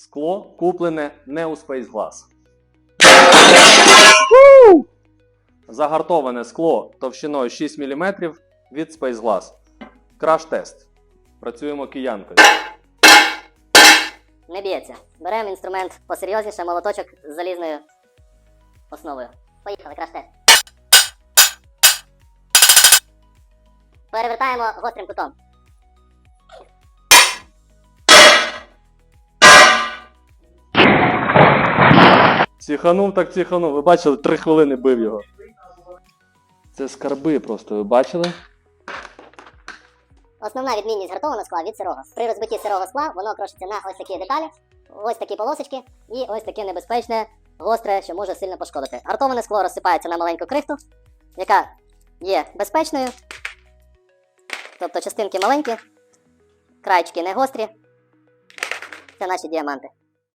Скло куплене не у Space Glass. Загартоване скло товщиною 6 мм від Space Glass. Краш-тест. Працюємо киянкою. Не б'ється. Беремо інструмент посерйозніше, молоточок з залізною основою. Поїхали, краш-тест. Перевертаємо гострим кутом. Ціханув так ціханув. Ви бачили, 3 хвилини бив його. Це скарби просто, ви бачили? Основна відмінність гартованого скла від сирого. При розбитті сирого скла воно крошиться на ось такі деталі, ось такі полосочки і ось таке небезпечне, гостре, що може сильно пошкодити. Гартоване скло розсипається на маленьку крихту, яка є безпечною. Тобто частинки маленькі, крайчики не гострі. Це наші діаманти.